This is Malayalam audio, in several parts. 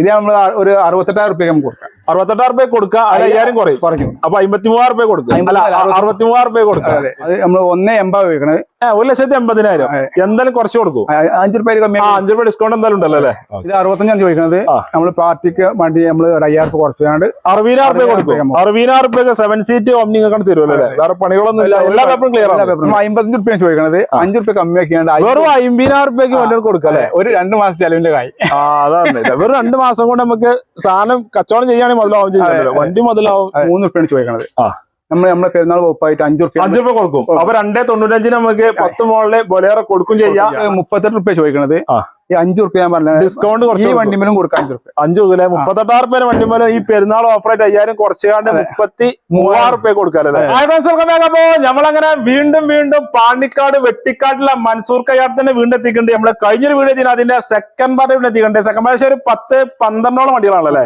ഇത് നമ്മൾ ഒരു അറുപത്തെട്ടായിരം റുപ്യക്ക് നമുക്ക് കൊടുക്കാം. അറുപത്തെട്ടായിരം രൂപ കൊടുക്കുക അത് അയ്യായിരം കുറയും. കുറഞ്ഞു അപ്പൊ അമ്പത്തി മൂവായിരം രൂപ കൊടുക്കുക അല്ല അറുപത്തി മൂവായിരം രൂപ കൊടുക്കുക അതെ നമ്മൾ ഒന്നേ എൺപത് ഉപയോഗിക്കണത്. ഏഹ് ഒരു ലക്ഷത്തി എൺപതിനായിരം. എന്തായാലും കുറച്ച് കൊടുക്കും. അഞ്ചു രൂപ അഞ്ചു രൂപ ഡിസ്കൗണ്ട് എന്തായാലും ഉണ്ടല്ലോ അല്ലേ? ഇത് അറുപത്തഞ്ചാണ് ചോദിക്കുന്നത്. നമ്മൾ പാർട്ടിക്ക് വേണ്ടി നമ്മൾ ഒരു അയ്യായിരം രൂപ കുറച്ചുകൊണ്ട് അറുപതിനായിരം രൂപ കൊടുക്കും. അറുപതിനായിരം രൂപ സെവൻ സീറ്റ് ഓംനി നിങ്ങൾക്ക് തരുമല്ലോ അല്ലേ? വേറെ പണികളൊന്നും ഇല്ല. എല്ലാ പേപ്പറും ക്ലിയർ ആണ് അമ്പത്തഞ്ച് രൂപ ചോദിക്കണത്. അഞ്ചു രൂപ കമ്മിയാക്കിയാണ്ട് വെറും അമ്പതിനായിരം രൂപയ്ക്ക് വണ്ടി കൊടുക്കാം അല്ലേ ഒരു രണ്ട് മാസം ചെലവിന്റെ കായ് അതാണ്. വെറും രണ്ട് മാസം കൊണ്ട് നമുക്ക് സാധനം കച്ചവടം ചെയ്യുകയാണെങ്കിൽ മുതലാവും ചെയ്യുമല്ലോ വണ്ടി മുതലാവും മൂന്ന് റുപ്യാണ് ചോദിക്കണത്. ആ. നമ്മൾ നമ്മളെ പെരുന്നാൾ വകുപ്പായിട്ട് അഞ്ചു റുപ്യ അഞ്ചു രൂപ കൊടുക്കും. അപ്പൊ രണ്ടേ തൊണ്ണൂറ്റഞ്ചിന് നമുക്ക് പത്ത് മോളിലെ ബൊലേറെ കൊടുക്കും ചെയ്യാം. മുപ്പത്തെട്ട് റുപ്യ ചോദിക്കണത്. ആ. ഈ അഞ്ചു റുപ്യ ഞാൻ പറഞ്ഞത് ഡിസ്കൗണ്ട് ഈ കുറച്ച് വണ്ടിമേലും കൊടുക്കാം അഞ്ചു റുപ്യ അഞ്ചു റുപ്യ മുപ്പത്തെട്ടായിരം റുപ്യ വണ്ടി മേലെ ഈ പെരുന്നാൾ ഓഫറായിട്ട് അയ്യായിരം കുറച്ചുകാണ്ട് മുപ്പത്തി മൂവായിരം. റുപ്യ കൊടുക്കാല്ലേ അപ്പൊ നമ്മളങ്ങനെ വീണ്ടും വീണ്ടും പാണ്ടിക്കാട് വെട്ടിക്കാട്ടിലെ മൻസൂർ കയ്യാട്ടത്തിന്റെ വീണ്ടും എത്തിക്കണ്ട് നമ്മൾ കഴിഞ്ഞൊരു വീട് എത്തി അതിന്റെ സെക്കൻഡ് പാർട്ട് വീട് എത്തിക്കണ്ട് സെക്കൻഡ് പാർട്ട് ഒരു പത്ത് പന്ത്രണ്ടോളം വണ്ടികളാണല്ലേ.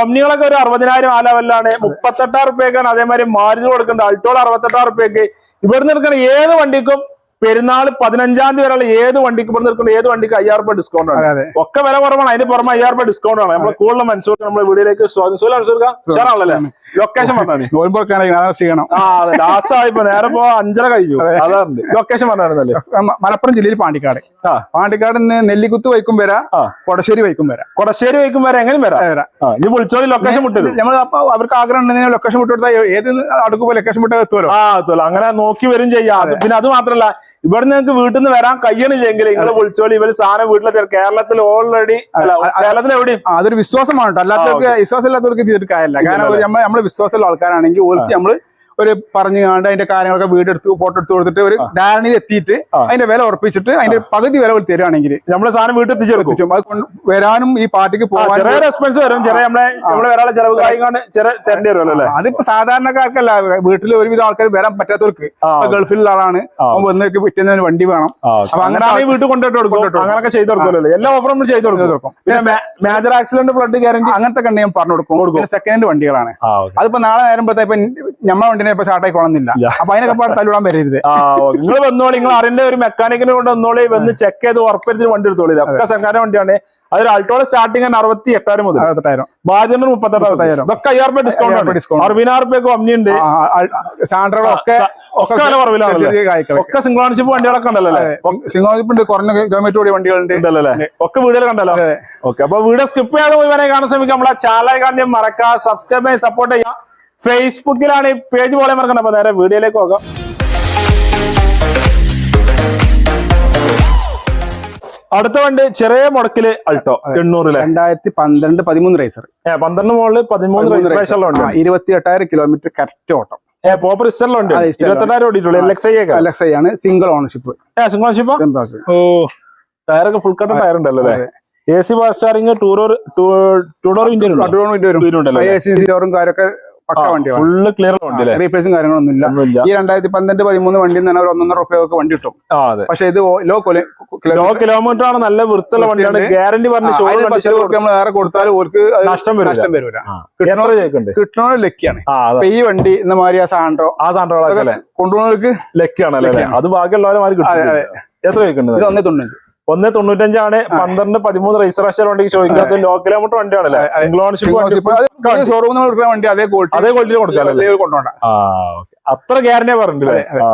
ഒമ്നികളൊക്കെ ഒരു അറുപതിനായിരം ആ ലെവലിലാണ് മുപ്പത്തെട്ടായിരം റുപ്യക്കാണ് അതേമാതിരി മാരുതി കൊടുക്കുന്നുണ്ട്. അൾട്ടോൾ അറുപത്തെട്ടായിരം റുപ്യക്ക് ഇവിടുന്ന് എടുക്കുന്ന ഏത് വണ്ടിക്കും പെരുന്നാൾ പതിനഞ്ചാം തീയതി വരെയുള്ള ഏത് വണ്ടിക്ക് ഇവിടെ നിൽക്കുന്ന ഏത് വണ്ടിക്ക് അയ്യായിരം രൂപ ഡിസ്കൗണ്ട് ആണ്. ഒക്കെ വില കുറവാണ്. അതിന് പുറമെ അയ്യായിരം രൂപ ഡിസ്കൗണ്ട് ആണ്. നമ്മളെ കൂടുതൽ മനസ്സൂർ നമ്മുടെ വീഡിയോയിലേക്ക് മനസ്സിലാക്കാം ലൊക്കേഷൻ ചെയ്യണം. ആ അതെ. ലാസ്റ്റ് ആയിപ്പോ നേരെ പോ അഞ്ചര കഴിഞ്ഞു. അതാണ് ലൊക്കേഷൻ പറഞ്ഞായിരുന്നല്ലേ? മലപ്പുറം ജില്ലയിൽ പാണ്ടിക്കാട്. പാണ്ടിക്കാട് നെല്ലിക്കുത്ത് വൈക്കും വരാ. കൊടശ്ശേരി വൈക്കും വരാ. കൊടശ്ശേരി വൈക്കും വരാ. എങ്ങനെ വരാം? വരാ. ഇനി വിളിച്ചോളി ലൊക്കേഷൻ വിട്ടത് നമ്മൾ അപ്പൊ അവർക്ക് ആഗ്രഹം ഉണ്ടെങ്കിൽ ലൊക്കേഷൻ വിട്ടു കൊടുത്താൽ ഏത് അടുക്കുമ്പോ ലൊക്കേഷൻ വിട്ടാൽ എത്തുമല്ലോ ആ എത്തുമല്ലോ അങ്ങനെ നോക്കി വരും ചെയ്യാം. പിന്നെ അത് മാത്രല്ല ഇവിടെ നിങ്ങൾക്ക് വീട്ടിൽ നിന്ന് വരാൻ കഴിയണില്ലെങ്കിൽ നിങ്ങൾ വിളിച്ചോളി. ഇവർ സാധനം വീട്ടിലെ കേരളത്തിൽ ഓൾറെഡി കേരളത്തിൽ എവിടെയും അതൊരു വിശ്വാസമാണ് കേട്ടോ. അല്ലാത്തവർക്ക് വിശ്വാസം ഇല്ലാത്തവർക്ക് ചെയ്തിട്ട് കാരണം നമ്മൾ നമ്മൾ വിശ്വാസമുള്ള ആൾക്കാരാണെങ്കിൽ ഓർക്ക് നമ്മൾ ഒരു പറഞ്ഞു കണ്ട് അതിന്റെ കാര്യങ്ങളൊക്കെ വീട് എടുത്ത് ഫോട്ടോ എടുത്ത് കൊടുത്തിട്ട് ഒരു ധാരണയിൽ എത്തിയിട്ട് അതിന്റെ വില ഉറപ്പിച്ചിട്ട് അതിന്റെ പകുതി വില തരുവാണെങ്കിൽ നമ്മുടെ സാധനം വീട്ടിൽ എത്തിച്ചെടുക്കും എത്തിച്ചും. അത് വരാനും ഈ പാർട്ടിക്ക് പോകാനും എക്സ്പെൻസ് വരും. ചെറിയ നമ്മളെ നമ്മളെ ചെലവ് തരേണ്ടി വരുമല്ലോ അതിപ്പോ സാധാരണക്കാർക്കല്ല വീട്ടിൽ ഒരുവിധം ആൾക്കാർ വരാൻ പറ്റാത്തവർക്ക് ഗൾഫിലുള്ള ആളാണ്. വന്ന് വന്നേക്ക് പിറ്റേന്ന് വണ്ടി വേണം. അപ്പൊ അങ്ങനെ വീട്ടിൽ കൊണ്ടുപോയിട്ട് കൊടുക്കും. അങ്ങനെയൊക്കെ ചെയ്ത് കൊടുക്കുമല്ലോ എല്ലാ ഓഫറും നമ്മൾ ചെയ്ത് കൊടുക്കും. മേജർ ആക്സിഡന്റ് ഫ്ലഡ് ഗ്യാരണ്ടി അങ്ങനത്തെ കണ്ട് ഞാൻ പറഞ്ഞു കൊടുക്കും. സെക്കൻഡ് ഹാൻഡ് വണ്ടികളാണ്. അതിപ്പോ നാളെ നേരം ഇപ്പൊ നമ്മളെ വണ്ടിനെ ഇപ്പൊ സ്റ്റാർട്ടായി കൊള്ളുന്നില്ല. അപ്പൊ അതിനൊക്കെ പാട് തല്ലിടാൻ വരരുത്. നിങ്ങൾ വന്നോളി നിങ്ങൾ അറിയേണ്ട ഒരു മെക്കാനിക്കിനെ കൊണ്ട് വന്നോളി വന്ന് ചെക്ക് ചെയ്ത് ഉറപ്പരുത്തിന് വണ്ടി എടുത്തോളി. ഇതൊക്കെ സർക്കാരിന്റെ വണ്ടിയാണ്. അതൊരു അൾട്ടോള സ്റ്റാർട്ടിംഗ് ആണ് അറുപത്തി എട്ടായിരം മുതൽ ബാജറിന് മുപ്പത്തെട്ടായിരം. ഇതൊക്കെ അയ്യായിരം രൂപ ഡിസ്കൗണ്ട് ആണ്. അറുപതിനായിരം രൂപയ്ക്ക് ഒമ്നി ഉണ്ട് സാൻഡ്രോകളൊക്കെ ഒക്കെ വില ഒക്കെ സിംഗിൾ ഓണർഷിപ്പ് വണ്ടികളൊക്കെ ഉണ്ടല്ലോ സിംഗിൾ ഓണർഷിപ്പ് ഉണ്ട് കുറഞ്ഞ കിലോമീറ്റർ കൂടി വണ്ടികളുണ്ട്. ഉണ്ടല്ലേ ഒക്കെ വീടുകൾ കണ്ടല്ലോ അതെ. ഓക്കെ അപ്പൊ വീഡിയോ സ്കിപ്പ് ചെയ്യാതെ പോയി വരെ കാണാൻ ശ്രമിക്കാം നമ്മളെ ചാലായി കാണാൻ മറക്കുക സബ്സ്ക്രൈബ് ചെയ്യാൻ സപ്പോർട്ട് ചെയ്യാം ഫേസ്ബുക്കിലാണ് ഈ പേജ് പോലെ മറക്കണം അപ്പൊ നേരെ വീഡിയോയിലേക്ക് പോകാം. അടുത്ത വണ്ടി ചെറിയ മുടക്കിൽ അൾട്ടോ എണ്ണൂറിലെ. രണ്ടായിരത്തി പന്ത്രണ്ട് പതിമൂന്ന് റേസർ പന്ത്രണ്ട് മുകളിൽ പതിമൂന്ന് ഉണ്ട് ഇരുപത്തി എട്ടായിരം കിലോമീറ്റർ കറക്റ്റ് ഓട്ടം. പോപ്പർ ഇസ്റ്ററിലുണ്ട് ഇരുപത്തെട്ടായിരം ഓടിയിട്ടുള്ളൂ. L X I L X I ആണ് സിംഗിൾ ഓണർഷിപ്പ് സിംഗിൾ ഓണർഷിപ്പ് ഓ ടയറൊക്കെ ഫുൾ കട്ട ടയർ ഉണ്ടല്ലോ അല്ലേ? എ സി ബാർ സ്റ്റാറിംഗ് ടൂറോർ ടൂഡോർ ഇന്ത്യൻ ഉണ്ടല്ലോ? എ സി കാര്യമൊക്കെ പക്ക വണ്ടിയാണ് ഫുള്ള് ക്ലിയർ വണ്ടി അല്ലേ റീപ്ലേസും കാര്യങ്ങളൊന്നും ഇല്ല ഈ രണ്ടായിരത്തി പന്ത്രണ്ട് പതിമൂന്ന് വണ്ടി തന്നെ ഒരു ഒന്നൊന്നര റുപ്യൊക്കെ വണ്ടി കിട്ടും. പക്ഷേ ഇത് ലോ ലോ കിലോമീറ്റർ ആണ് നല്ല വൃത്തിയുള്ള വണ്ടിയാണ്. ഗ്യാരണ്ടി പറഞ്ഞ വേറെ കൊടുത്താൽ ഓർക്ക് നഷ്ടം വരും നഷ്ടം വരില്ല കിട്ടണോ ലക്കിയാണ്. ഈ വണ്ടി ഇന്ന മാതിരി ആ സാൻഡ്രോ ആ സാൻഡ്രോ കൊണ്ടുപോകുന്നവർക്ക് ലക്കിയാണ് അല്ലേ? അത് ബാക്കിയുള്ളവരെ മാറി. എത്ര ചോദിക്കുന്നത് ഇത്? ഒന്നേ തൊണ്ണൂറ്റഞ്ച് ഒന്ന് തൊണ്ണൂറ്റഞ്ചാണ്. പന്ത്രണ്ട് പതിമൂന്ന് രജിസ്ട്രേഷൻ വണ്ടിക്ക് ചോദിക്കാത്ത ലോ കിലോമീറ്റർ വണ്ടിയാണല്ലേ? സിംഗിൾ ഓണർഷിപ്പ് ഷോറൂമിൽ കൊടുക്കുന്ന വണ്ടി അതേ ക്വാളിറ്റി അതേ ക്വാളിറ്റി കൊടുക്കാം കൊണ്ടുപോകണ്ട അത്ര ഗ്യാരണ്ടി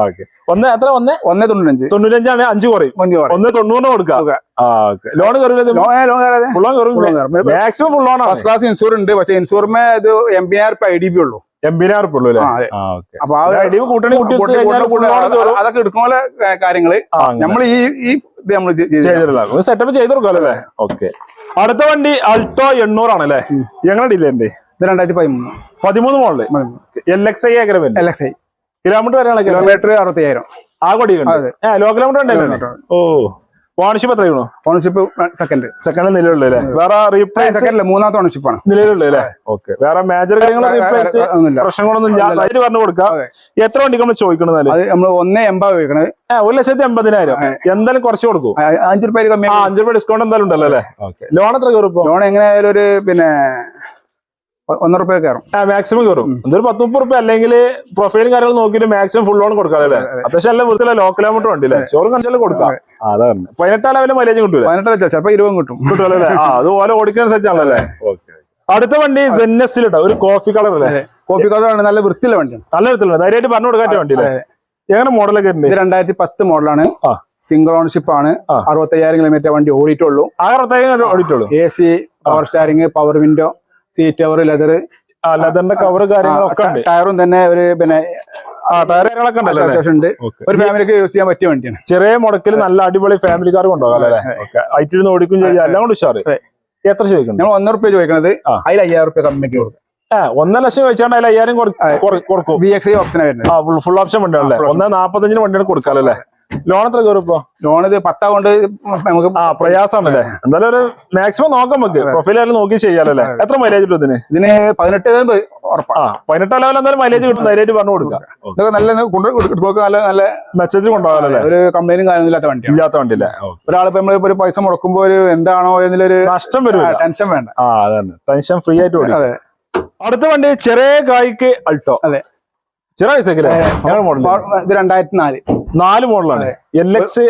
ഓക്കെ ഒന്ന് എത്ര ഒന്ന് ഒന്ന് തൊണ്ണൂറ്റഞ്ച്. തൊണ്ണൂറ്റഞ്ചാണ് അഞ്ച് കുറയും. ഒന്ന് തൊണ്ണൂറിന് കൊടുക്കുക. Loan maximum full loan first class insure ഉണ്ട്. പക്ഷെ ഇൻഷൂറിമേ ഇത് M P R I D P ഉള്ളൂ എം ഉള്ളൂ അല്ലേ? ആ അപ്പൊ ആ ഒരു അടിവ് കൂട്ടണി കൂട്ടി- കൂട്ടി- കൂട്ടി- അത് അതൊക്കെ എടുക്കുന്ന കാര്യങ്ങൾ നമ്മൾ ഈ ഇത് നമ്മൾ സെറ്റപ്പ് ചെയ്ത് കൊടുക്കാം അല്ലേ ഓക്കെ അടുത്ത വണ്ടി അൾട്ടോ എണ്ണൂറാണ് അല്ലേ ഞങ്ങളുടെ ഡീലറിന്റെ ഇത് രണ്ടായിരത്തി പതിമൂന്ന്. പതിമൂന്ന് മോളിൽ എൽ എക്സ് ഐ ഏക്കര എൽ എക്സ് ഐ കിലോമീറ്റർ വരെയാണ് കിലോമീറ്റർ അറുപത്തയ്യായിരം. ആ കൊടി അതെ. ഏ ലോ കിലോമീറ്റർ ഉണ്ടല്ലോ? ഓ. ഓണർഷിപ്പ് എത്രയാണോ? ഓണർഷിപ്പ് സെക്കൻഡ് സെക്കൻഡ് നിലവിലുള്ള അല്ലേ? വേറെ റീപ്ലേസ് സെക്കൻഡിൽ മൂന്നാമത്തെ ഓണർഷിപ്പ് ആണ്. നിലവിലുള്ള അല്ലേ? ഓക്കെ വേറെ മേജർ കാര്യങ്ങൾ റീപ്ലേസ് പ്രശ്നങ്ങളൊന്നും ഇല്ല അതിന് പറഞ്ഞു കൊടുക്കാം. എത്ര വണ്ടി നമ്മൾ ചോദിക്കണത് നമ്മൾ ഒന്നേ എൺപത് ചോദിക്കണത്. ഒരു ലക്ഷത്തി എൺപതിനായിരം എന്തായാലും കുറച്ച് കൊടുക്കും. അഞ്ചു രൂപ അഞ്ചു രൂപ ഡിസ്കൗണ്ട് എന്തായാലും ഉണ്ടല്ലോ അല്ലേ? ലോൺ എത്ര കയറും ലോൺ എങ്ങനെയായാലും ഒരു പിന്നെ ഒന്നര റുപ്യ കയറും. മാക്സിമം കയറും. എന്തൊരു പത്ത് മുപ്പത് റുപ്യ അല്ലെങ്കിൽ പ്രൊഫൈലും കാര്യങ്ങളും നോക്കിയിട്ട് മാക്സിമം ഫുൾ ഓൺ കൊടുക്കാം അല്ലേ? അത്യാവശ്യം നല്ല വൃത്തിയില്ല ലോ കിലോമീറ്റർ ഉണ്ട് അല്ലേ ഷോറും കാണിച്ചാലും കൊടുക്കാം. ആ, പതിനെട്ടാം ലെവലിൽ മൈലേജ് കിട്ടൂല? പതിനെട്ടാം ചിലപ്പോ ഇരുപതും കിട്ടും. കിട്ടും ആ അത് ഓരോ ഓടിക്കുന്നതനുസരിച്ചാണല്ലേ അടുത്ത വണ്ടി സെന്നസിലിട്ടോ ഒരു കോഫി കളർ അല്ലേ? കോഫി കളർ ആണ്. നല്ല വൃത്തിയുള്ള വണ്ടി നല്ല വൃത്തിയുള്ള. ധൈര്യമായിട്ട് പറഞ്ഞു കൊടുക്കാൻ വണ്ടി അല്ലേ എങ്ങനെ മോഡലൊക്കെ ഉണ്ട് ഇത് രണ്ടായിരത്തി പത്ത് മോഡലാണ് സിംഗിൾ ഓണർഷിപ്പ് ആണ്. ആ. അറുപത്തയ്യായിരം കിലോമീറ്റർ വണ്ടി ഓടിയിട്ടുള്ളൂ. അറുപത്തയ്യായിരം ഓടിയിട്ടുള്ളൂ. A C power steering power window seat cover leather ലെതറിന്റെ cover കാര്യങ്ങളൊക്കെ ഉണ്ട്. ടയറും തന്നെ ഒരു പിന്നെ ടയർ കാര്യങ്ങളൊക്കെ ഉണ്ടല്ലോ? അല്ലേ ഒരു ഫാമിലിക്ക് യൂസ് ചെയ്യാൻ പറ്റിയ വണ്ടിയാണ്. ചെറിയ മുടക്കിൽ നല്ല അടിപൊളി ഫാമിലി കാർ കൊണ്ടുപോകാം അല്ലേ? ഐറ്റിരുന്ന് ഓടിക്കും ചെയ്യാം. എല്ലാം കൊണ്ട് ഉഷാറ്. എത്ര ചോദിക്കണം ഞങ്ങൾ ഒന്നര റുപ്യ ചോദിക്കുന്നത് ആ. അതിൽ അയ്യായിരം റുപ്യ കമ്മിക്ക് കൊടുക്കും. ഒന്നര ലക്ഷം വെച്ചാണ്ട് അതിൽ അയ്യായിരം കൊടു- കൊടു- കൊടുക്കും. ബി എക്സ് ഓപ്ഷനാണ് വരുന്നത്. ഫുൾ ഓപ്ഷൻ വണ്ടിയാണല്ലേ ഒന്നേ ഒന്ന് നാപ്പത്തഞ്ചിന് വണ്ടിയാണ് കൊടുക്കാമല്ലേ ലോൺ എത്ര കയറും ഇപ്പൊ? ലോൺ ഇത് പത്താ കൊണ്ട് നമുക്ക് ആ പ്രയാസമാണല്ലേ? എന്തായാലും ഒരു മാക്സിമം നോക്കാം നമുക്ക്. പ്രൊഫൈൽ ആയാലും നോക്കി ചെയ്യാലല്ലേ എത്ര മൈലേജ് കിട്ടും ഇതിന്? ഇതിന് പതിനെട്ട് ആ പതിനെട്ട് ലെവൽ എന്തായാലും മൈലേജ് കിട്ടും. ധൈര്യമായിട്ട് പറഞ്ഞു കൊടുക്കാം. ഇതൊക്കെ നല്ല നല്ല നല്ല മെച്ചത്തിൽ കൊണ്ടുപോകാനല്ലേ ഒരു കാര്യമില്ലാത്ത കാര്യമൊന്നും ഇല്ലാത്ത വണ്ടി ഇല്ലാത്ത വണ്ടിയില്ലേ? ഒരാളിപ്പോ നമ്മൾ ഒരു പൈസ മുടക്കുമ്പോൾ ഒരു എന്താണോ എന്നൊരു നഷ്ടം വരും ടെൻഷൻ വേണ്ട. ആ അതന്നെ. ടെൻഷൻ ഫ്രീ ആയിട്ട് അതെ. അടുത്ത വണ്ടി ചെറിയ കായ്ക്ക് അൾട്ടോ അതെ. ചെറിയ മോഡൽ ഇത് രണ്ടായിരത്തി നാല് നാല് മോഡലാണ്. എൽ എക്സ്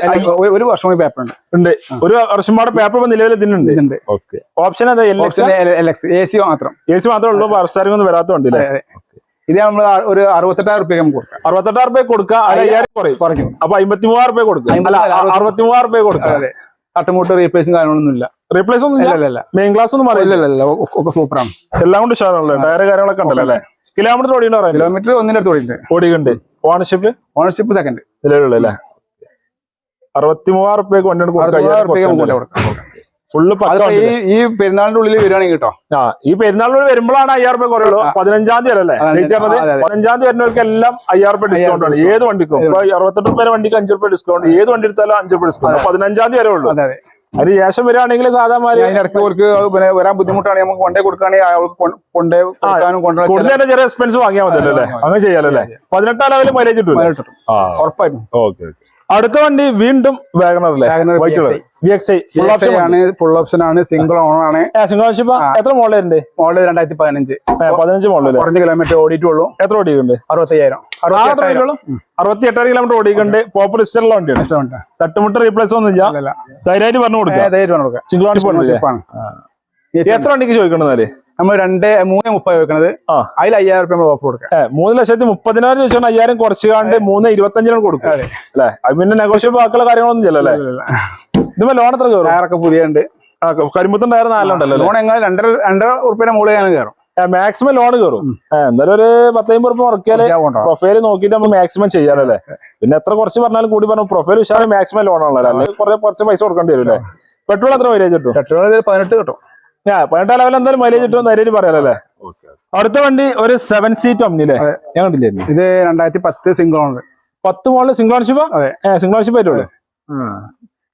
ഒരു- വർഷം കൂടി പേപ്പർ ഉണ്ട്. ഉണ്ട്. ഒരു വർഷം പാടെ പേപ്പർ നിലവിൽ ഇതിനുണ്ട് ഓക്കെ ഓപ്ഷൻ അതെ L X L X A C മാത്രം. എ സി മാത്രമേ ഉള്ളൂ പവർ സ്റ്റാറിംഗ് ഒന്നും വരാത്ത വണ്ടി അതെ. ഇത് നമ്മൾ ഒരു അറുപത്തെട്ടായിരം റുപ്യ നമുക്ക് കൊടുക്കാം. അറുപത്തെട്ടായിരം റുപ്യ കൊടുക്കുക അയ്യായിരം കുറയും. കുറഞ്ഞു അപ്പൊ അമ്പത്തി മൂവായിരം റുപ്യ കൊടുക്കുക അറുപത്തി- മൂവായിരം റുപ്യ കൊടുക്കുക അതെ തട്ടുമുട്ട് റീപ്ലേസും കാര്യങ്ങളൊന്നും ഇല്ല. റീപ്ലേസ് ഒന്നും ഇല്ല? മെയിൻ ക്ലാസ് ഒന്നും ഇല്ല ഒക്കെ- സൂപ്പറാണ് എല്ലാം കൊണ്ട് ഉഷാറാണല്ലോ? ടയർ കാര്യങ്ങളൊക്കെ ഉണ്ടല്ലോ അല്ലേ? കിലോമീറ്റർ ഓടിയുണ്ടോ കിലോമീറ്റർ ഒന്നിന്റെ അടുത്ത് ഓടിയിട്ടുണ്ട്. ഓടിയുണ്ട് ഓണർഷിപ്പ് ഓണർഷിപ്പ് സെക്കൻഡ് നിലവിലുള്ള അല്ലേ അറുപത്തി മൂവായിരം റുപ്യക്ക് വണ്ടി ഫുള്ള് ഈ പെരുന്നാളിന്റെ ഉള്ളിൽ വരികയാണെങ്കിൽ കേട്ടോ. ആ ഈ പെരുന്നാളിൽ വരുമ്പോഴാണ് അയ്യായിരം റുപ്യ കുറയുള്ളൂ. പതിനഞ്ചാം തീയതി അല്ലേ. പതിനഞ്ചാം തീയതി വരുന്നവർക്ക് എല്ലാം അയ്യായിരം റുപ്യ ഡിസ്കൗണ്ട് ആണ്. ഏത് വണ്ടിക്കും? ഇപ്പൊ അറുപത്തെട്ട് റുപ്യ വണ്ടിക്ക് അഞ്ച് റുപ്യ ഡിസ്കൗണ്ട് ഏത് വണ്ടി എടുത്താലും അഞ്ച് റുപ്യ ഡിസ്കൗണ്ട് പതിനഞ്ചാം തീയതി വരെ ഉള്ളൂ. അതിന് ശേഷം വരികയാണെങ്കിൽ സാധാരണ അതിനിടയ്ക്ക് അവർക്ക് പിന്നെ വരാൻ ബുദ്ധിമുട്ടാണ് നമുക്ക് കൊണ്ടേ കൊടുക്കുകയാണെങ്കിൽ അവർക്ക് കൊണ്ടേ കൊടുക്കാനും കൊണ്ടുവരാൻ ചെറിയ എക്സ്പെൻസ് വാങ്ങിയാൽ മതിയല്ലോ അല്ലേ? അങ്ങനെ ചെയ്യാലോ അല്ലേ പതിനെട്ടാം ലെവലിൽ മൈലേജ് കിട്ടും ഉറപ്പായിട്ടും. ഓക്കെ. അടുത്ത വണ്ടി വീണ്ടും വാഗണർ ഓപ്ഷൻ ആണ് ഫുൾ ഓപ്ഷൻ ആണ് സിംഗിൾ ഓൺ ആണ്. സിംഗോഷിപ്പ് എത്ര മോഡലുണ്ട് മോഡൽ രണ്ടായിരത്തി പതിനഞ്ച് പതിനഞ്ച് മോഡൽ കുറഞ്ഞ കിലോമീറ്റർ ഓടിയിട്ടുള്ളൂ. എത്ര ഓടിയിട്ടുണ്ട്? അറുപത്തയ്യായിരം. അറുപത്തി എട്ടായിരം കിലോമീറ്റർ ഓടിയിട്ടുണ്ട്? പോപ്പർ ഹിസ്റ്ററിലുള്ള വണ്ടിയാണ്. തട്ടുമുട്ട റീപ്ലേസ് ഒന്നും ഇല്ല. ധൈര്യമായിട്ട് പറഞ്ഞു കൊടുക്കാം സിംഗിൾ ഓണർ എത്ര വണ്ടിക്ക് ചോദിക്കണമെന്നാൽ നമ്മൾ രണ്ട് മൂന്ന് മുപ്പത് വെക്കണത്. അതിൽ അയ്യായിരം റുപ്യ നമ്മൾ ഓഫർ കൊടുക്കാം. മൂന്ന് ലക്ഷത്തി മുപ്പതിനായിരം ചോദിച്ചാൽ അയ്യായിരം കുറച്ച് കാണ്ട് മൂന്ന് ഇരുപത്തഞ്ചിനാണ് കൊടുക്കും. അല്ലേ? അത് പിന്നെ നെഗോഷ്യബിൾ ആക്കുള്ള കാര്യങ്ങളൊന്നും ഇല്ലല്ലോ ഇതുമ്പോ ലോൺ എത്ര കയറും? ടയറൊക്കെ പുതിയ ഉണ്ട് കരിമ്പത്തും ടയർ നാലുണ്ടല്ലോ ലോൺ എങ്ങനെ രണ്ടര രണ്ടര റുപ്യന്റെ മുകളിൽ ഞാൻ കയറും? മാക്സിമം ലോൺ കയറും. എന്തായാലും ഒരു പത്തമ്പത് റുപ്യ ഉറക്കിയാലേ പ്രൊഫൈൽ നോക്കിയിട്ട് നമ്മൾ മാക്സിമം ചെയ്യാനല്ലേ പിന്നെ എത്ര കുറച്ച് പറഞ്ഞാലും കൂടി പറഞ്ഞു പ്രൊഫൈൽ ഉഷാറ് മാക്സിമം ലോൺ ആണല്ലോ അല്ലെങ്കിൽ കുറെ കുറച്ച് പൈസ കൊടുക്കേണ്ടി വരും അല്ലേ? പെട്രോൾ എത്ര മൈലേജ് കിട്ടും? പെട്രോൾ പതിനെട്ട് കിട്ടും. പതിനെട്ടാം ലെവൽ എന്തായാലും മൈലേജ് കിട്ടും ധൈര്യം പറയാലല്ലേ അടുത്ത വണ്ടി ഒരു സെവൻ സീറ്റ് ഒമ്നില്ലേ ഞാൻ കണ്ടില്ലേ ഇത് രണ്ടായിരത്തി പത്ത് സിംഗിൾ ഓണർ പത്ത് മോളിൽ സിംഗിൾ ഓൺഷിപ്പ് അതെ. സിംഗിൾ ഓൺഷിപ്പ് ആയിട്ടുള്ളൂ.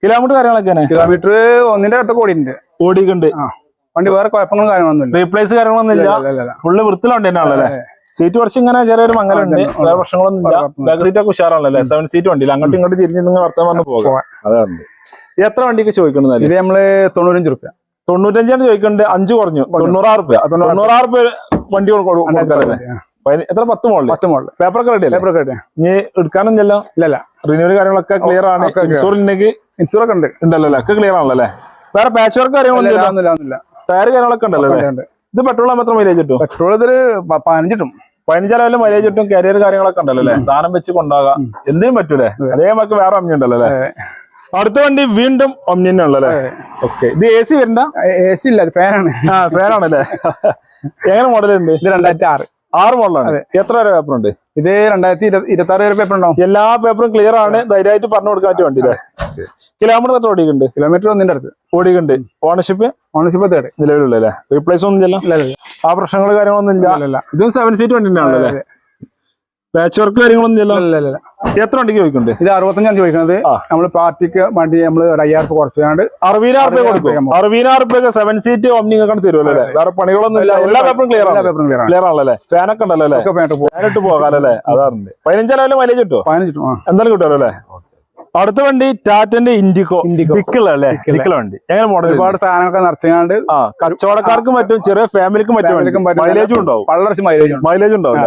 കിലോമീറ്റർ കാര്യങ്ങളൊക്കെ കിലോമീറ്റർ ഒന്നിന്റെ അടുത്ത് ഓടിയിട്ടുണ്ട് ഓടിയിട്ടുണ്ട് വണ്ടി വേറെ കുഴപ്പങ്ങളും കാര്യങ്ങളൊന്നും റീപ്ലേസ് കാര്യങ്ങളൊന്നും ഇല്ല. ഇല്ല, ഇല്ല, ഇല്ല. ഫുള്ള് വൃത്തിലുണ്ട് തന്നെയാണല്ലേ? സീറ്റ് കുറച്ച് ഇങ്ങനെ ചെറിയൊരു മംഗലുണ്ട് വേറെ പ്രശ്നങ്ങളൊന്നും ഇല്ല. ബാക്ക് സീറ്റ് ഒക്കെ ഉഷാറാണല്ലേ? സെവൻ സീറ്റ് വണ്ടി അങ്ങോട്ടും ഇങ്ങോട്ടും തിരിഞ്ഞ് നിങ്ങൾ വർത്തമാനം വന്ന് പോകാം. അതാണ്. അതാണ് എത്ര വണ്ടിക്ക് ചോദിക്കണമെന്നല്ലേ ഇത് നമ്മൾ തൊണ്ണൂറ്റഞ്ച് റുപ്യ. തൊണ്ണൂറ്റഞ്ചാണ് ചോദിക്കണ്ട് അഞ്ച് കുറഞ്ഞു. തൊണ്ണൂറാറ് രൂപ തൊണ്ണൂറാറ് രൂപ വണ്ടി കൊടുക്കും എത്ര? പത്ത് മോളിൽ? പത്ത് മോളിൽ പേപ്പർ റെഡി പേപ്പർ കിട്ടിയ ഇനി എടുക്കാനും ചെല്ലാം ഇല്ല. റിന്യൂവൽ കാര്യങ്ങളൊക്കെ ക്ലിയർ ആണ്. ഇൻഷൂർ ഉണ്ടെങ്കിൽ ഇൻഷൂർ ഒക്കെ ഉണ്ട്. ഉണ്ടല്ലോ അല്ലേ? ഒക്കെ ക്ലിയർ ആണല്ലോ അല്ലേ? വേറെ പാച്ച് വർക്ക് കാര്യങ്ങളൊന്നും. ടയർ കാര്യങ്ങളൊക്കെ ഉണ്ടല്ലോ. ഇത് പെട്രോൾ മാത്രം മൈലേജ് കിട്ടും? പെട്രോൾ ഇതിൽ പതിനഞ്ചിട്ടും പതിനഞ്ചാലും മൈലേജ് കിട്ടും? കരിയർ കാര്യങ്ങളൊക്കെ ഉണ്ടല്ലോ അല്ലേ? സാധനം വെച്ച് കൊണ്ടാകാം. എന്തിനും പറ്റൂലേ? അതേ. നമുക്ക് വേറെ അമ്മയുണ്ടല്ലോ അല്ലേ? അടുത്ത വണ്ടി വീണ്ടും ഒമ്നി തന്നെ ഉള്ളല്ലേ ഓക്കെ ഇത് എ സി വരണ്ട എ സി ഇല്ല ഫാനാണ്. ആ ഫാനാണല്ലേ? എങ്ങനെ മോഡൽ ഉണ്ട് ഇത് രണ്ടായിരത്തി ആറ് ആറ് മോഡലാണ് എത്ര വരെ പേപ്പർ ഉണ്ട്? ഇത് രണ്ടായിരത്തി ഇരുപത്തി ആറ് വരെ പേപ്പർ ഉണ്ടോ എല്ലാ പേപ്പറും ക്ലിയർ ആണ്. ധൈര്യമായിട്ട് പറഞ്ഞു കൊടുക്കാൻ പറ്റിയ വണ്ടി അല്ലേ കിലോമീറ്റർ എത്ര ഓടിക്കുന്നുണ്ട് കിലോമീറ്റർ ഒന്നിന്റെ അടുത്ത്. ഓടിക്കുന്നുണ്ട് ഓണർഷിപ്പ് ഓണർഷിപ്പ് തേർഡ് നിലവിലുള്ള റീപ്ലേസ് ഒന്നും ഇല്ല ആ പ്രശ്നങ്ങൾ കാര്യങ്ങളൊന്നും ഇല്ല? ഇതും സെവൻ സീറ്റ് വണ്ടി അല്ലേ പാച്ച് വർക്ക് കാര്യങ്ങളൊന്നും ഇല്ല അല്ല അല്ല എത്ര വണ്ടിക്ക് ചോദിക്കുന്നുണ്ട് ഇത് അറുപത്തഞ്ചാണ് ചോദിക്കുന്നത്. നമ്മൾ പാർട്ടിക്ക് വണ്ടി നമ്മൾ ഒരു അയ്യായിരം രൂപ കുറച്ചാണ്ട് അറുപതിനായിരം അറുപതിനായിരം കൊടുക്കും. രൂപ അറുപതിനായിരം റുപ്യ സെവൻ സീറ്റ് ഒമ്നി ഒക്കെ തരുമല്ലോ അല്ലേ? വേറെ പണികളൊന്നും ഇല്ല. എല്ലാ പേപ്പറും ക്ലിയർ പേപ്പറും ക്ലിയർ ആണല്ലേ. ഫാനൊക്കെ ഉണ്ടല്ലോ അല്ലേ? പോകും. ഫാനിട്ട് പോകാലോ അല്ലേ? അതാറുണ്ട് പതിനഞ്ചാലും മൈലേജ് കിട്ടുമോ പതിനഞ്ച് എന്തായാലും കിട്ടുമല്ലോ അല്ലേ? അടുത്ത വണ്ടി ടാറ്റന്റെ ഇൻഡിക്കോ ഇൻഡിക്കോ അല്ലേ? ഇൻഡിക്കോ വണ്ടി. എങ്ങനെ മോഡൽ ഒരുപാട് സാധനങ്ങളൊക്കെ നിറച്ചാണ്ട് കച്ചവടക്കാർക്കും പറ്റും ചെറിയ ഫാമിലിക്കും മറ്റും. മൈലേജും ഉണ്ടാവും. വളരെ മൈലേജ് മൈലേജ് ഉണ്ടാവും.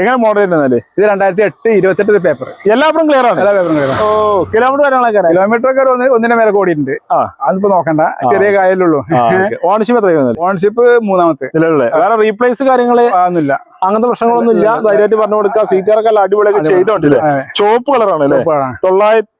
എങ്ങനെ മോഡൽ വരുന്നാൽ ഇത് രണ്ടായിരത്തി എട്ട് ഇരുപത്തെട്ട് പേപ്പർ എല്ലാവരും ക്ലിയർ ആണ്? എല്ലാ പേപ്പറും ഓ കിലോമീറ്റർ വരാനുള്ള കിലോമീറ്റർ ഒക്കെ ഒന്ന് ഒന്നിന്റെ മേലെ കൂടിയിട്ടുണ്ട്. ആ. അതിപ്പോ നോക്കണ്ട. ചെറിയ കാര്യമുള്ളൂ ഓണർഷിപ്പ് എത്ര ഓണർഷിപ്പ് മൂന്നാമത്തെ. നിലവിലെ. വേറെ റീപ്ലേസ് കാര്യങ്ങൾ? ഒന്നുമില്ല. അങ്ങനത്തെ പ്രശ്നങ്ങളൊന്നും ഇല്ല ധൈര്യമായിട്ട് പറഞ്ഞു കൊടുക്കുക. സീറ്ററൊക്കെ അടിപൊളിയൊക്കെ ചെയ്തോണ്ടില്ലേ. ചോപ്പ് കളറാണ് അല്ലേ? തൊള്ളായിരത്തി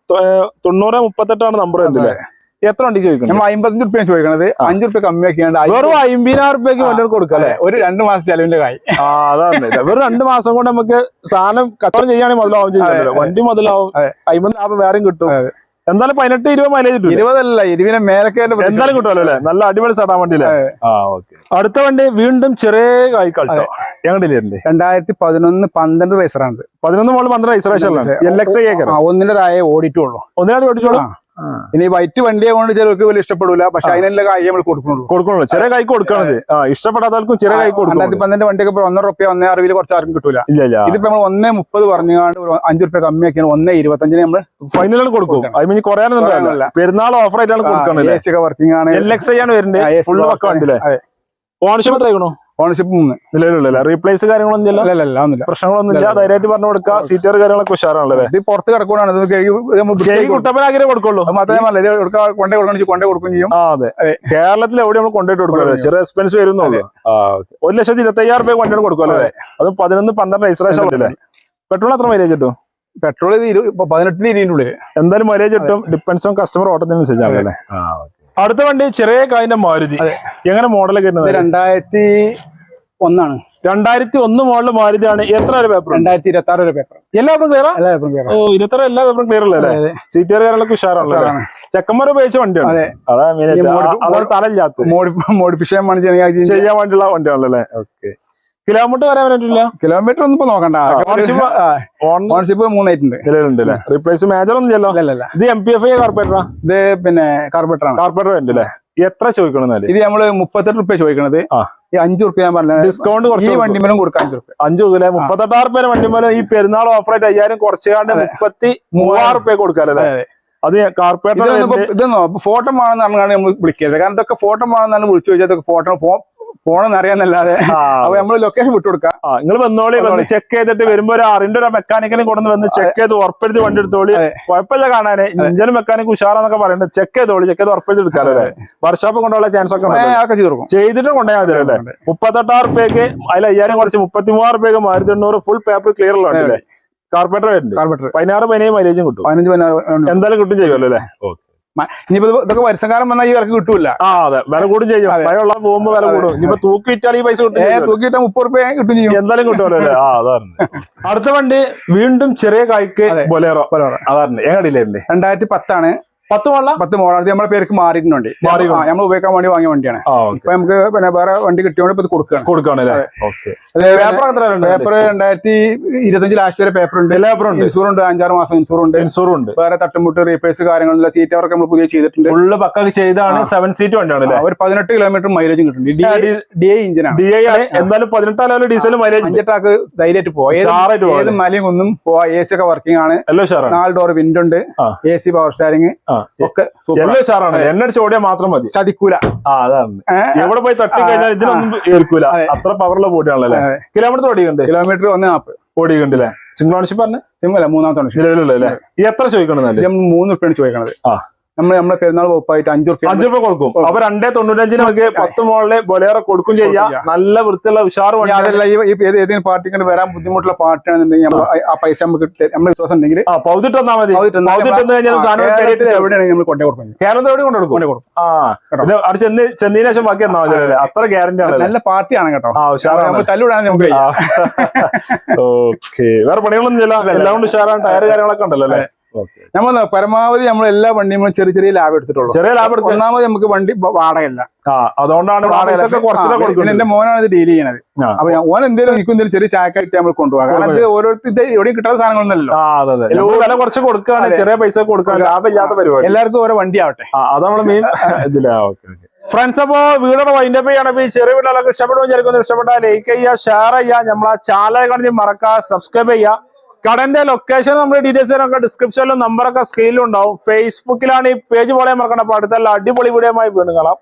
തൊണ്ണൂറ് മുപ്പത്തെട്ടാണ് നമ്പർ ഉണ്ടല്ലേ എത്ര വണ്ടി ചോദിക്കും നമ്മൾ അമ്പത്തഞ്ച് റുപ്യ ചോദിക്കണത്. അഞ്ചു റുപ്യ കമ്മിയാക്കിയാണ്ട് വെറും അമ്പതിനായിരം റുപ്യക്ക് വണ്ടി കൊടുക്കല്ലേ ഒരു രണ്ട് മാസം ചെലവിന്റെ കായ്. ആ അതാണ് വെറും രണ്ട് മാസം കൊണ്ട് നമുക്ക് സാധനം കച്ചവടം ചെയ്യുകയാണെങ്കിൽ മുതലാവും ചെയ്യുന്നത് വണ്ടി മുതലാവും. അമ്പത് ലാഭം വേറെയും കിട്ടും. എന്തായാലും പതിനെട്ട് ഇരുപത് മൈലേജ് ഇരുപതല്ല ഇരുവിനെ മേലൊക്കെ എന്തായാലും കിട്ടുമല്ലോ അല്ലേ? നല്ല അടിപൊളി സാധാ വണ്ടി അല്ലേ ആ ഓക്കെ. അടുത്ത വണ്ടി വീണ്ടും ചെറിയ കായ്ക്കാട്ടോ ഞങ്ങളുടെ രണ്ടായിരത്തി പതിനൊന്ന് പന്ത്രണ്ട് റേസറാണ് പതിനൊന്ന് മോൾ പന്ത്രണ്ട് ഐ ഒന്നിന്റെ താഴെ ഓടിയിട്ടുള്ളൂ. ഒന്നിനാണ് ഓടിച്ചോളൂ ആ. ഇനി വൈറ്റ് വണ്ടിയെ കൊണ്ട് ചിലർക്ക് വലിയ ഇഷ്ടപ്പെടില്ല പക്ഷെ അതിനെല്ലാം കായ് നമ്മൾ കൊടുക്കുന്നുള്ളൂ. കൊടുക്കുന്നുള്ളൂ. ചെറിയ കൈക്ക് കൊടുക്കണത്. ഇഷ്ടപ്പെടാത്തവർക്കും ചെറിയ കൈ കൊടുക്കും രണ്ടായിരത്തി പന്ത്രണ്ട് വണ്ടിയൊക്കെ ഇപ്പൊ ഒന്നര റുപ്യ ഒന്നേ അറിവിൽ കുറച്ച് ആർക്കും കിട്ടൂല. ഇല്ല ഇല്ല. ഇതിപ്പോ നമ്മൾ ഒന്നേ മുപ്പത് പറഞ്ഞുകൊണ്ട് അഞ്ചു റുപ്യ കമ്മിയാക്കിയാണ് ഒന്നേ ഇരുപത്തഞ്ചിന് നമ്മൾ ഫൈനലാണ് കൊടുക്കും. ഐ മീൻ കുറയാനൊന്നും. പെരുന്നാൾ ഓഫർ ആയിട്ടാണ് ഒക്കെ വർക്കിംഗ് ആണ്. എൽ എക്സ് ആണ് വരുന്നത്. ഓണർഷിപ്പ് എത്ര ആയിക്കണോ ഓണർഷിപ്പ് മൂന്ന്. നിലവിലുള്ള റീപ്ലേസ് കാര്യങ്ങളൊന്നും ഇല്ല. അല്ല ഒന്നുമില്ല. പ്രശ്നങ്ങളൊന്നും ഇല്ല. ധൈര്യമായിട്ട് പറഞ്ഞു കൊടുക്കുക. സീറ്റർ കാര്യങ്ങളൊക്കെ ഉഷാറാണല്ലേ ഇത് പുറത്ത് കിടക്കുകയാണ് കുട്ടപ്പനാഗ്രഹം കൊടുക്കും. കൊടുക്കുള്ളൂ. മാത്രമല്ല ഇത് കൊടുക്കാൻ കൊണ്ടേ കൊടുക്കണം കൊണ്ടേ കൊടുക്കുകയും ചെയ്യും. ആ അതെ. കേരളത്തിൽ എവിടെ നമ്മൾ കൊണ്ടുപോയിട്ട് കൊടുക്കുമല്ലോ ചെറിയ എക്സ്പെൻസ് വരുന്നുള്ളൂ. ഓക്കെ. ഒരു ലക്ഷത്തി ഇരുപത്തി അയ്യായിരം രൂപ കൊണ്ടു കൊടുക്കുമല്ലോ അല്ലേ? അത്. പതിനൊന്ന് പന്ത്രണ്ട് രജിസ്ട്രേഷൻ അല്ലേ പെട്രോൾ എത്ര മൈലേജ് കിട്ടും? പെട്രോൾ പതിനെട്ടിന് ഇരുപതിന്റെ ഉള്ളിൽ എന്തായാലും മൈലേജ് കിട്ടും. ഡിപ്പെൻസ് ഓൺ കസ്റ്റമർ ഓട്ടത്തിനനുസരിച്ചാണ് അല്ലേ? അടുത്ത വണ്ടി ചെറിയ കായിന്റെ മാരുതി. എങ്ങനെ മോഡലൊക്കെ രണ്ടായിരത്തി ഒന്നാണ്. രണ്ടായിരത്തി ഒന്ന് മോഡൽ മാരുതിയാണ്. എത്ര ഒരു പേപ്പർ രണ്ടായിരത്തി ഇരുപത്തി ആറ് പേപ്പർ എല്ലാ പേപ്പറും ക്ലിയർ എല്ലാ പേപ്പറും ക്ലിയർ ഓ ഇരുപത്തി എല്ലാ പേപ്പറും ക്ലിയർ അല്ലേ? സീറ്റ് സീറ്റർ കാര്യങ്ങളൊക്കെ ഉഷാറാണ്. ചെക്കന്മാർ ഉപയോഗിച്ച വണ്ടിയാണ്. അതെ. തലയില്ലാത്ത മോഡിഫിക്കേഷൻ ചെയ്യാൻ വേണ്ടിയുള്ള വണ്ടിയാണല്ലേ ഓക്കെ. കിലോമീറ്റർ വരാൻ പറ്റില്ല കിലോമീറ്റർ ഒന്നും ഇപ്പൊ നോക്കണ്ട. ഓൺഷിപ്പ് മൂന്നായിട്ടുണ്ട്. നിലവിലുണ്ട് അല്ലേ? റീപ്ലേസ് മേജർ ഒന്നും ഇല്ലല്ലോ? ഇത് എം പി എഫ് ഐ കാർപ്പറേറ്ററാ ഇത് പിന്നെ കാർബറേറ്റർ ആണ്. കാർപ്പറേറ്റർ ഉണ്ട് അല്ലേ എത്ര ചോദിക്കണം ഇത് നമ്മൾ മുപ്പത്തെട്ട് റുപ്യ ചോദിക്കണത്. ഈ അഞ്ചു റുപ്യ ഞാൻ പറഞ്ഞത് ഡിസ്കൗണ്ട് കുറച്ച് വണ്ടി മേലും കൊടുക്കാം അഞ്ചു റുപ്യ അഞ്ചു അല്ലെ? മുപ്പത്തെട്ടായിരം റുപ്യ വണ്ടി മേലും ഈ പെരുന്നാൾ ഓഫർ ആയിട്ട് അയ്യായിരം കുറച്ചുകാണ്ട് മുപ്പത്തി മൂവായിരം. റുപ്യ കൊടുക്കാല്ലേ അത് കാർപ്പറേറ്റർ ഇതൊന്നും ഫോട്ടോ പറഞ്ഞാണ് നമ്മൾ വിളിക്കരുത്. കാരണം ഇതൊക്കെ ഫോട്ടോ വേണമെന്നാണ് വിളിച്ചു ചോദിച്ചാൽ ഫോട്ടോ ഫോണെന്ന് അറിയാന്നല്ലാതെ അപ്പൊ നമ്മൾ ലൊക്കേഷൻ വിട്ടുകൊടുക്കാം. കൊടുക്കാം നിങ്ങൾ വന്നോളി വന്ന് ചെക്ക് ചെയ്തിട്ട് വരുമ്പോ ഒരു അറിന്റെ ഒരു മെക്കാനിക്കലും കൊണ്ടു വന്ന് ചെക്ക് ചെയ്ത് ഉറപ്പെടുത്തി വണ്ടി എടുത്തോളി. കുഴപ്പമില്ല കാണാന്. ഇഞ്ചിനും മെക്കാനിക് ഉഷാറാന്നൊക്കെ പറയുന്നത് ചെക്ക് ചെയ്തോളി ചെക്ക് ചെയ്ത് ഉറപ്പെടുത്ത് എടുക്കാല്ലേ വർഷോപ്പ് കൊണ്ടുള്ള ചാൻസ് ഒക്കെ ചെയ്തിട്ട് കൊണ്ടുപോയാൽ മതി അല്ലേ? മുപ്പത്തെട്ടായിരം റുപ്യക്ക് അതിൽ അയ്യായിരം കുറച്ച് മുപ്പത്തി മൂവായിരം റുപ്യക്ക് ആയിരത്തി എണ്ണൂറ് ഫുൾ പേപ്പർ ക്ലിയർ ഉള്ള വണ്ടിയില്ലേ കാർപ്പറേറ്റർ വരുന്നുണ്ട് പതിനാറ് പതിനേഴ് മൈലേജും കിട്ടും. പതിനഞ്ച് പതിനാറ് എന്തായാലും കിട്ടും ചെയ്യുമല്ലോ അല്ലേ? ഇനിയിപ്പോ ഇത് ഇതൊക്കെ വരുഷക്കാലം വന്നാൽ ഈ വിലക്ക് കിട്ടൂല. ആ അതെ. വില കൂടും ചെയ്യും. മഴയുള്ള പോകുമ്പോ വില കൂടും. ഇനിയിപ്പോ തൂക്കി വിറ്റാൽ ഈ പൈസ കിട്ടും. തൂക്കിയിട്ട് മുപ്പത് റുപ്യ കിട്ടും ചെയ്യും. എന്തായാലും കിട്ടുമല്ലോ അല്ലേ? ആ അതാണ്. അടുത്ത വണ്ടി വീണ്ടും ചെറിയ കായ്ക്ക് അതെ. ബൊലേറോ. ബൊലേറോ. അതാണ്. എങ്ങടില്ലേ രണ്ടായിരത്തി പത്താണ്. പത്ത് മോള പത്ത് മോഡൽ നമ്മളെ പേർക്ക് മാറിയിട്ടുണ്ട്. നമ്മൾ ഉപയോഗിക്കാൻ വേണ്ടി വാങ്ങിയ വണ്ടിയാണ്. ഇപ്പൊ നമുക്ക് പിന്നെ വേറെ വണ്ടി കിട്ടിയോണ്ട് ഇപ്പൊ കൊടുക്കാണല്ലേ ഓക്കെ. പേപ്പർ പേപ്പർ രണ്ടായിരത്തി ഇരുപത്തഞ്ച് ലാസ്റ്റ് വരെ പേപ്പർ ഉണ്ട്. എല്ലാ പേപ്പറും ഉണ്ട് ഇൻഷൂർ ഉണ്ട് അഞ്ചാറ് മാസം ഇൻഷൂർ ഉണ്ട്. ഇൻഷൂർ ഉണ്ട്. വേറെ തട്ടുമുട്ട് റീപ്ലേസ് കാര്യങ്ങളുള്ള സീറ്റ് അവർക്ക് നമ്മൾ പുതിയ ചെയ്തിട്ടുണ്ട്. ഫുള്ള് പക്ക ചെയ്താണ് സെവൻ സീറ്റ് വണ്ടിയാണ് ഒരു പതിനെട്ട് കിലോമീറ്റർ മൈലേജും കിട്ടുന്നുണ്ട്. ഡി- ഐ ഇഞ്ചിനാണ് ഡി ഐ ആണ്. എന്തായാലും പതിനെട്ടാലും ഡീസൽ മൈലേജ് അഞ്ചെട്ടാക്ക് ധൈര്യമായിട്ട് പോയത് മലയും ഒന്നും പോവാ. എ സി ഒക്കെ വർക്കിംഗ് ആണ്. നാല് ഡോർ വിൻഡ് ഉണ്ട്. എ സി പവർ സ്റ്റാരിങ് ഒക്കെ എല്ലോ ഉഷാറാണ്. എണ്ണടിച്ച് ഓടിയാൽ മാത്രം മതി. ചതിക്കൂല. ആ അതാണ്? എവിടെ പോയി തട്ടി കഴിഞ്ഞാൽ ഇതിനൊന്നും ഏൽക്കൂല. അതെ. അത്ര പവറുള്ള ബോഡിയാണല്ലേ. കിലോമീറ്റർ ഓടിയുണ്ട് കിലോമീറ്റർ ഒന്ന് നാപ്പ് ഓടിയുണ്ടല്ലേ സിംഗിൾ ഓണർഷിപ്പ് പറഞ്ഞ? സിമ്മല്ല മൂന്നാമത്തെ ഓണർഷിപ്പ് നിലവിലുള്ള അല്ലേ ഈ എത്ര ചോദിക്കണം ഇത് നമ്മൾ മൂന്ന് റുപ്യാണ് ചോദിക്കണത്. ആ. നമ്മൾ നമ്മളെ പെരുന്നാൾ വകുപ്പായിട്ട് അഞ്ചു റുപ്യ അഞ്ചു രൂപ കൊടുക്കും. അപ്പൊ രണ്ടേ തൊണ്ണൂറ്റഞ്ചിന് നമുക്ക് പത്ത് മോളിലെ ബൊലേറെ കൊടുക്കും ചെയ്യാം. നല്ല വൃത്തിയുള്ള ഉഷാർ ഏതെങ്കിലും വണ്ടി അതല്ല ഏതെങ്കിലും പാർട്ടിക്ക് വരാൻ ബുദ്ധിമുട്ടുള്ള പാർട്ടിയാണെന്നുണ്ടെങ്കിൽ ആ- പൈസ നമുക്ക് നമ്മൾ നമ്മുടെ വിശ്വാസം ഉണ്ടെങ്കിൽ ആ പൗതിട്ട് വന്നാ മതി. എവിടെയാണെങ്കിൽ നമ്മൾ കൊണ്ടേ കൊടുക്കും. കേരളത്തിൽ എവിടെ കൊണ്ടുകൊടുക്കും കൊടുക്കും. ആ അവിടെ ചെന്ന് ചെന്നതിന് ശേഷം ബാക്കി എന്നാ മതി അത്ര ഗ്യാരണ്ടി ആണ് നല്ല പാർട്ടിയാണ് കേട്ടോ. ഉഷാറാണ്. തല്ലുവിടാൻ നമുക്ക്. ഓക്കെ വേറെ പണികളൊന്നും ചെയ്യില്ല എല്ലാം കൊണ്ട് ഉഷാറാണ്. ടയർ കാര്യങ്ങളൊക്കെ ഉണ്ടല്ലോ അല്ലേ? നമ്മൾ പരമാവധി നമ്മൾ എല്ലാ വണ്ടിയും ചെറിയ ചെറിയ ലാഭം എടുത്തിട്ടുള്ളൂ. ചെറിയ ലാഭം ഒന്നാമത് നമുക്ക് വണ്ടി വാടകയില്ല. അതുകൊണ്ടാണ് പിന്നെ എന്റെ മോനാണ് ഇത് ഡീൽ ചെയ്യണത്. അപ്പൊ ഓൻ എന്തെങ്കിലും നിൽക്കും എന്തെങ്കിലും ചെറിയ ചായക്കായിട്ട് നമ്മൾ കൊണ്ടുപോകാം. കാരണം ഇത് ഓരോരുത്തർ എവിടെയും കിട്ടാത്ത സാധനങ്ങളൊന്നുമല്ലോ വില കുറച്ച് കൊടുക്കുകയാണ് ചെറിയ പൈസ കൊടുക്കുക ലാഭമില്ലാത്ത പരിപാടി. എല്ലാവർക്കും ഓരോ വണ്ടി ആവട്ടെ. അതാണ് അത് മെയിൻ ഇതിലാ. Okay okay. ഫ്രണ്ട്സ് അപ്പോ വീടോടെ വൈൻഡപ്പ് ചെയ്യണം. ഈ ചെറിയ വീടുകളൊക്കെ ഇഷ്ടപ്പെടും വിചാരിക്കുന്നു. ഇഷ്ടപ്പെട്ടാൽ ലൈക്ക് ചെയ്യുക ഷെയർ ചെയ്യുക. നമ്മളെ ചാനൽ കണ്ടി മറക്കുക സബ്സ്ക്രൈബ് ചെയ്യുക. കടന്റെ ലൊക്കേഷൻ നമ്മൾ ഡീറ്റെയിൽസ് തരാം ഡിസ്ക്രിപ്ഷനിലും നമ്പറൊക്കെ സ്ക്രീനിലും ഉണ്ടാവും. ഫേസ്ബുക്കിലാണ് ഈ പേജ് പോലെ മറക്കണം അടുത്തല്ല അടിപൊളി വീഡിയോ വീണ്ടും കാണാം.